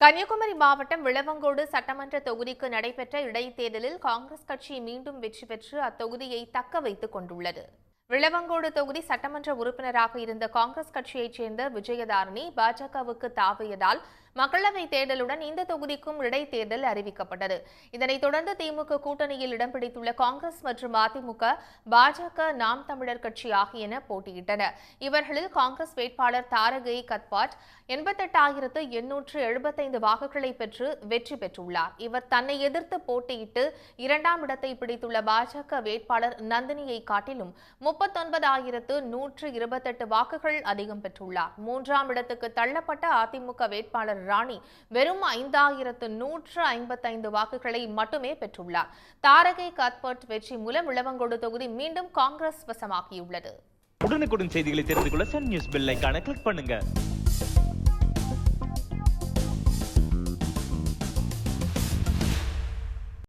கன்னியாகுமரி மாவட்டம் விளவங்கோடு சட்டமன்ற தொகுதிக்கு நடைபெற்ற இடைத்தேர்தலில் காங்கிரஸ் கட்சி மீண்டும் வெற்றி பெற்று அத்தொகுதியை தக்க வைத்துக் கொண்டுள்ளது. விளவங்கோடு தொகுதி சட்டமன்ற உறுப்பினராக இருந்த காங்கிரஸ் கட்சியைச் சேர்ந்த விஜயதாரணி பாஜகவுக்கு தாவியதால் மக்களவை தேர்தலுடன் இந்த தொகுதிக்கும் இடைத்தேர்தல் அறிவிக்கப்பட்டது. இதனைத் தொடர்ந்து திமுக கூட்டணியில் இடம் பிடித்துள்ள காங்கிரஸ் மற்றும் அதிமுக பாஜக நாம் தமிழர் கட்சி ஆகியன போட்டியிட்டன. இவர்களில் காங்கிரஸ் வேட்பாளர் தாரகை கத்பாட் எண்பத்தெட்டாயிரத்து எண்ணூற்று எழுபத்தைந்து வாக்குகளை பெற்று வெற்றி பெற்றுள்ளார். இவர் தன்னை எதிர்த்து போட்டியிட்டு இரண்டாம் இடத்தை பிடித்துள்ள பாஜக வேட்பாளர் நந்தினியை காட்டிலும் முப்பத்தொன்பதாயிரத்து நூற்று இருபத்தெட்டு வாக்குகள் அதிகம் பெற்றுள்ளார். மூன்றாம் இடத்துக்கு தள்ளப்பட்ட அதிமுக வேட்பாளர் ராணி வெறும் ஐந்தாயிரத்து நூற்று ஐம்பத்தைந்து வாக்குகளை மட்டுமே பெற்றுள்ளார். தாரகை கத்பர்ட் வெற்றி மூலம் இளவங்கோடு தொகுதி மீண்டும் காங்கிரஸ் வசமாகியுள்ளது. உடனுக்குடன் செய்திகளை தெரிந்து கொள்ள சன் நியூஸ் பெல் கிளிக் பண்ணுங்க.